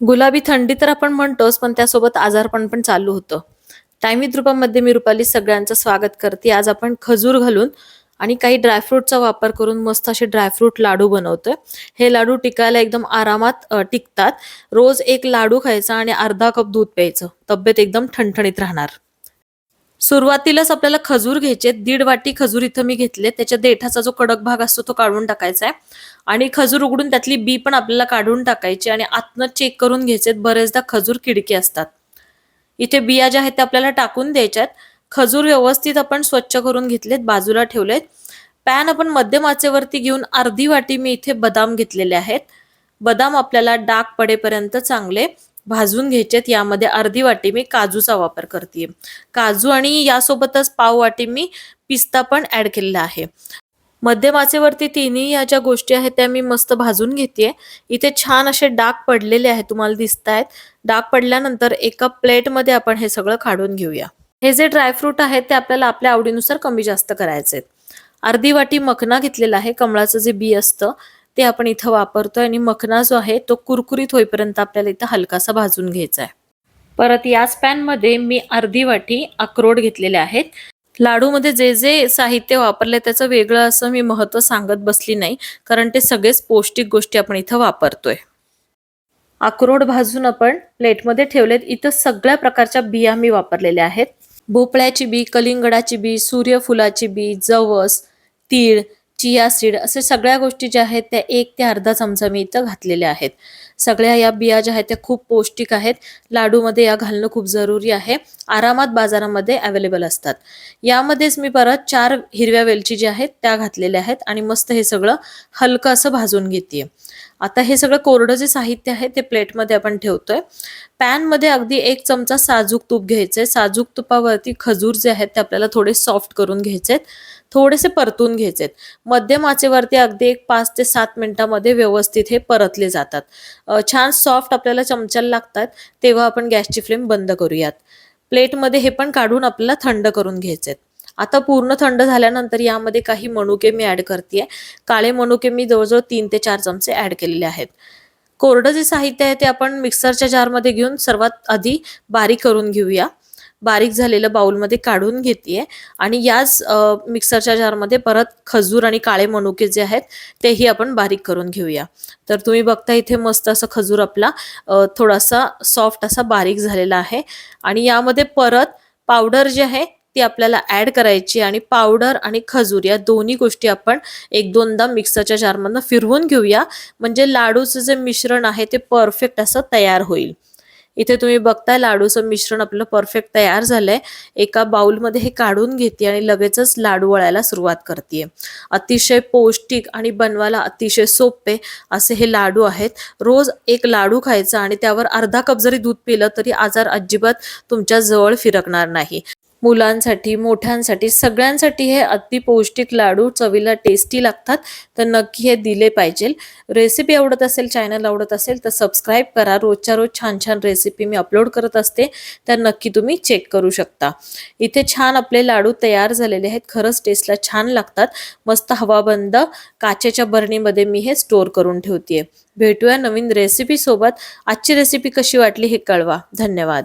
गुलाबी थंडी तर आपण म्हणतोच पण त्यासोबत आजारपण पण चालू होतं. टायमी रूपामध्ये मी रुपाली सगळ्यांचं स्वागत करते. आज आपण खजूर घालून आणि काही ड्रायफ्रूटचा वापर करून मस्त असे ड्रायफ्रूट लाडू बनवतोय. हे लाडू टिकायला एकदम आरामात टिकतात. रोज एक लाडू खायचा आणि अर्धा कप दूध प्यायचं. तब्येत एकदम ठणठणीत राहणार. सुरुवातीलाच आपल्याला खजूर घ्यायचे दीड वाटी खजूर इथं मी घेतले. त्याच्या देठाचा जो कडक भाग असतो तो काढून टाकायचा आहे. आणि खजूर उघडून त्यातली बी पण आपल्याला काढून टाकायची आणि आतनं चेक करून घ्यायचे बरेचदा खजूर किडके असतात. इथे बिया ज्या आहेत त्या आपल्याला टाकून द्यायच्यात खजूर व्यवस्थित आपण स्वच्छ करून घेतलेत बाजूला ठेवलेत. पॅन आपण मध्यम आचेवरती घेऊन अर्धी वाटी मी इथे बदाम घेतलेले आहेत. बदाम आपल्याला डाग पडेपर्यंत चांगले भाजून घ्यायचेत यामध्ये अर्धी वाटी मी काजूचा वापर करते काजू आणि यासोबतच पाव वाटी मी पिस्ता पण ऍड केलेला आहे. मध्यम आचेवरती तिन्ही या ज्या गोष्टी आहेत त्या मी मस्त भाजून घेते इथे छान असे डाग पडलेले आहेत तुम्हाला दिसत आहेत डाग पडल्यानंतर एका प्लेटमध्ये आपण हे सगळं काढून घेऊया. हे जे ड्रायफ्रूट आहेत ते आपल्याला आपल्या आवडीनुसार कमी जास्त करायचे अर्धी वाटी मखना घेतलेला आहे कमळाचं जे बी असतं ते आपण इथं वापरतोय आणि मखना जो आहे तो कुरकुरीत होईपर्यंत आपल्याला इथं हलकासा भाजून घ्यायचा आहे. परत याच पॅनमध्ये मी अर्धी वाटी अक्रोड घेतलेले आहेत. लाडूमध्ये जे जे साहित्य वापरले त्याचं वेगळं असं मी महत्त्व सांगत बसली नाही कारण ते सगळेच पौष्टिक गोष्टी आपण इथं वापरतोय. अक्रोड भाजून आपण प्लेटमध्ये ठेवलेत. इथं सगळ्या प्रकारच्या बिया मी वापरलेल्या आहेत. भोपळ्याची बी कलिंगडाची बी सूर्यफुलाची बी जवस तीळ चिया सीड असे सगळ्या गोष्टी ज्या आहेत त्या एक ते अर्धा चमचा मी इथं घातलेल्या आहेत. सगळ्या या बिया ज्या आहेत त्या खूप पौष्टिक आहेत. लाडूमध्ये या घालणं खूप जरुरी आहे. आरामात बाजारामध्ये अवेलेबल असतात. यामध्येच मी परत चार हिरव्या वेलची ज्या आहेत त्या घातलेल्या आहेत आणि मस्त हे सगळं हलकं असं भाजून घेते आता हे सगळं कोरडं जे साहित्य आहे ते प्लेटमध्ये आपण ठेवतोय. पॅनमध्ये अगदी एक चमचा साजूक तूप घ्यायचंय. साजूक तुपावरती खजूर जे आहेत ते आपल्याला थोडे सॉफ्ट करून घ्यायचेत. थोडेसे परतून घ्यायचे मध्यम आचेवरती अगदी एक पाच ते सात मिनिटामध्ये व्यवस्थित हे परतले जातात. छान सॉफ्ट आपल्याला चमच्याला लागतात तेव्हा आपण गॅसची फ्लेम बंद करूयात. प्लेटमध्ये हे पण काढून आपल्याला थंड करून घ्यायचे आता पूर्ण थंड झाल्यानंतर यामध्ये काही मनुके मी ऍड करते काळे मनुके मी जवळजवळ तीन ते चार चमचे ऍड केलेले आहेत. कोरडं जे साहित्य आहे ते आपण मिक्सरच्या जारमध्ये घेऊन सर्वात आधी बारीक करून घेऊया. बारीक झालेलं बाउलमध्ये काढून घेते आणि याच मिक्सरच्या जारमध्ये परत खजूर आणि काळे मनुके जे आहेत तेही आपण बारीक करून घेऊया. तर तुम्ही बघता इथे मस्त असं खजूर आपला थोडासा सॉफ्ट असा बारीक झालेला आहे. आणि यामध्ये परत पावडर जे आहे ती आपल्याला ऍड करायची आणि पावडर आणि खजूर या दोन्ही गोष्टी आपण एक दोनदा मिक्सरच्या जारमधनं फिरवून घेऊया. म्हणजे लाडूचं जे मिश्रण आहे ते परफेक्ट असं तयार होईल. इथे तुम्ही बघताय लाडूचं मिश्रण आपलं परफेक्ट तयार झालंय. एका बाउलमध्ये हे काढून घेते आणि लगेचच लाडू वळायला सुरुवात करते अतिशय पौष्टिक आणि बनवायला अतिशय सोपे असे हे लाडू आहेत. रोज एक लाडू खायचा आणि त्यावर अर्धा कप जरी दूध पिलं तरी आजार अजिबात तुमच्या जवळ फिरकणार नाही. मुलांसाठी मोठ्यांसाठी सगळ्यांसाठी हे अति पौष्टिक लाडू चवीला टेस्टी लागतात. तर नक्की हे दिले पाहिजे. रेसिपी आवडत असेल चॅनल आवडत असेल तर सबस्क्राईब करा. रोजच्या रोज छान छान रेसिपी मी अपलोड करत असते तर नक्की तुम्ही चेक करू शकता. इथे छान आपले लाडू तयार झालेले आहेत. खरंच टेस्टला छान लागतात. मस्त हवाबंद काचेच्या बरणीमध्ये मी हे स्टोअर करून ठेवते भेटूया नवीन रेसिपीसोबत आजची रेसिपी कशी वाटली हे कळवा. धन्यवाद.